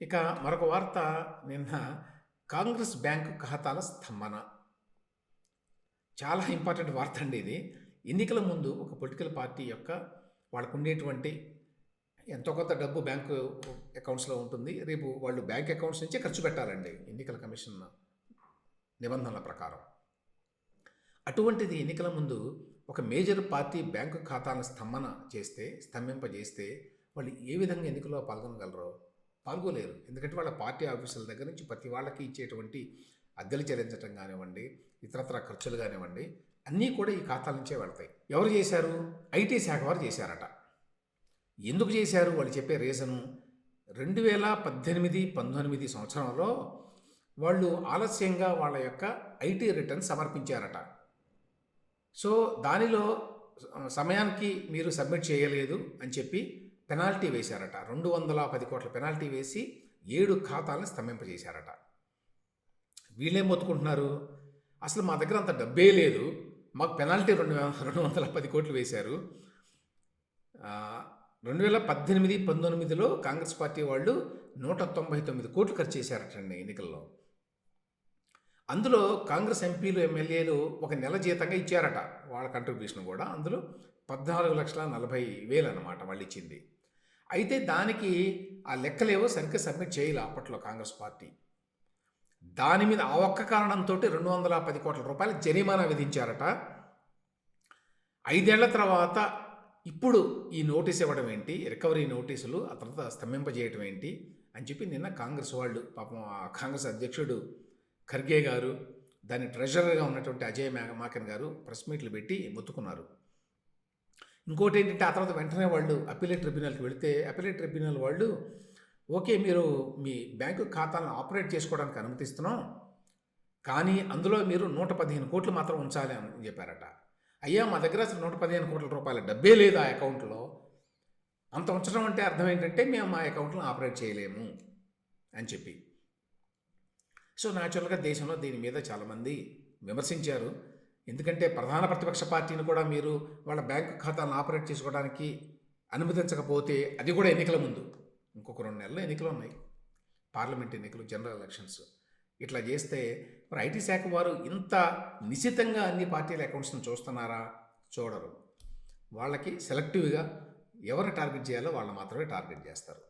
ఇక మరొక వార్త నిన్న కాంగ్రెస్ బ్యాంకు ఖాతాల స్తంభన. చాలా ఇంపార్టెంట్ వార్త అండి ఇది. ఎన్నికల ముందు ఒక పొలిటికల్ పార్టీ యొక్క వాళ్ళకు ఉండేటువంటి ఎంతో కొంత డబ్బు బ్యాంకు అకౌంట్స్లో ఉంటుంది. రేపు వాళ్ళు బ్యాంక్ అకౌంట్స్ నుంచే ఖర్చు పెట్టాలండి ఎన్నికల కమిషన్ నిబంధనల ప్రకారం. అటువంటిది ఎన్నికల ముందు ఒక మేజర్ పార్టీ బ్యాంకు ఖాతాను స్తంభన చేస్తే స్తంభింపజేస్తే వాళ్ళు ఏ విధంగా ఎన్నికల్లో పాల్గొనగలరో పాల్గొలేరు. ఎందుకంటే వాళ్ళ పార్టీ ఆఫీసుల దగ్గర నుంచి ప్రతి వాళ్ళకి ఇచ్చేటువంటి అద్దెలు చెల్లించడం కానివ్వండి ఇతరత్ర ఖర్చులు కానివ్వండి అన్నీ కూడా ఈ ఖాతాల నుంచే వెళ్తాయి. ఎవరు చేశారు? ఐటీ శాఖ వారు చేశారట. ఎందుకు చేశారు? వాళ్ళు చెప్పే రీజను రెండు వేల పద్దెనిమిది పంతొమ్మిది సంవత్సరంలో వాళ్ళు ఆలస్యంగా వాళ్ళ యొక్క ఐటీ రిటర్న్ సమర్పించారట. సో దానిలో సమయానికి మీరు సబ్మిట్ చేయలేదు అని చెప్పి పెనాల్టీ వేశారట. రెండు వందల పది కోట్ల పెనాల్టీ వేసి ఏడు ఖాతాలను స్తంభింపజేశారట. వీళ్ళేం మొత్తుకుంటున్నారు? అసలు మా దగ్గర అంత డబ్బే లేదు. మాకు పెనాల్టీ రెండు రెండు వందల పది కోట్లు వేశారు. రెండు వేల పద్దెనిమిది పంతొమ్మిదిలో కాంగ్రెస్ పార్టీ వాళ్ళు నూట తొంభై తొమ్మిది కోట్లు ఖర్చు చేశారటండి ఎన్నికల్లో. అందులో కాంగ్రెస్ ఎంపీలు ఎమ్మెల్యేలు ఒక నెల జీతంగా ఇచ్చారట. వాళ్ళ కంట్రిబ్యూషన్ కూడా అందులో పద్నాలుగు లక్షల నలభై వేలు అనమాట వాళ్ళు ఇచ్చింది అయితే దానికి ఆ లెక్కలేవో సరిగ్గా సబ్మిట్ చేయాలి అప్పట్లో కాంగ్రెస్ పార్టీ. దాని మీద ఆ ఒక్క కారణంతో రెండు వందల పది కోట్ల రూపాయలు జరిమానా విధించారట. ఐదేళ్ళ తర్వాత ఇప్పుడు ఈ నోటీస్ ఇవ్వడం ఏంటి? రికవరీ నోటీసులు ఆ తర్వాత స్తంభింపజేయటం ఏంటి? అని చెప్పి నిన్న కాంగ్రెస్ వాళ్ళు పాపం ఆ కాంగ్రెస్ అధ్యక్షుడు ఖర్గే గారు దాని ట్రెజరర్గా ఉన్నటువంటి అజయ్ మాకన్ గారు ప్రెస్ మీట్లు పెట్టి మొత్తుకున్నారు. ఇంకోటి ఏంటంటే ఆ తర్వాత వెంటనే వాళ్ళు అప్పీలేట్ ట్రిబ్యునల్కి వెళితే అపిలేట్ ట్రిబ్యునల్ వాళ్ళు ఓకే మీరు మీ బ్యాంకు ఖాతాలను ఆపరేట్ చేసుకోవడానికి అనుమతిస్తున్నాం కానీ అందులో మీరు నూట పదిహేను కోట్లు మాత్రం ఉంచాలి అని చెప్పారట. అయ్యా మా దగ్గర అసలు నూట పదిహేను కోట్ల రూపాయల డబ్బే లేదు ఆ అకౌంట్లో. అంత ఉంచడం అంటే అర్థం ఏంటంటే మేము మా అకౌంట్లను ఆపరేట్ చేయలేము అని చెప్పి. సో న్యాచురల్గా దేశంలో దీని మీద చాలామంది విమర్శించారు. ఎందుకంటే ప్రధాన ప్రతిపక్ష పార్టీని కూడా మీరు వాళ్ళ బ్యాంకు ఖాతాలను ఆపరేట్ చేసుకోవడానికి అనుమతించకపోతే అది కూడా ఎన్నికల ముందు. ఇంకొక రెండు నెలలు ఎన్నికలు ఉన్నాయి. పార్లమెంట్ ఎన్నికలు జనరల్ ఎలక్షన్స్. ఇట్లా చేస్తే మరి ఐటీ శాఖ వారు ఇంత నిశితంగా అన్ని పార్టీల అకౌంట్స్ని చూస్తున్నారా? చూడరు. వాళ్ళకి సెలెక్టివ్గా ఎవరిని టార్గెట్ చేయాలో వాళ్ళు మాత్రమే టార్గెట్ చేస్తారు.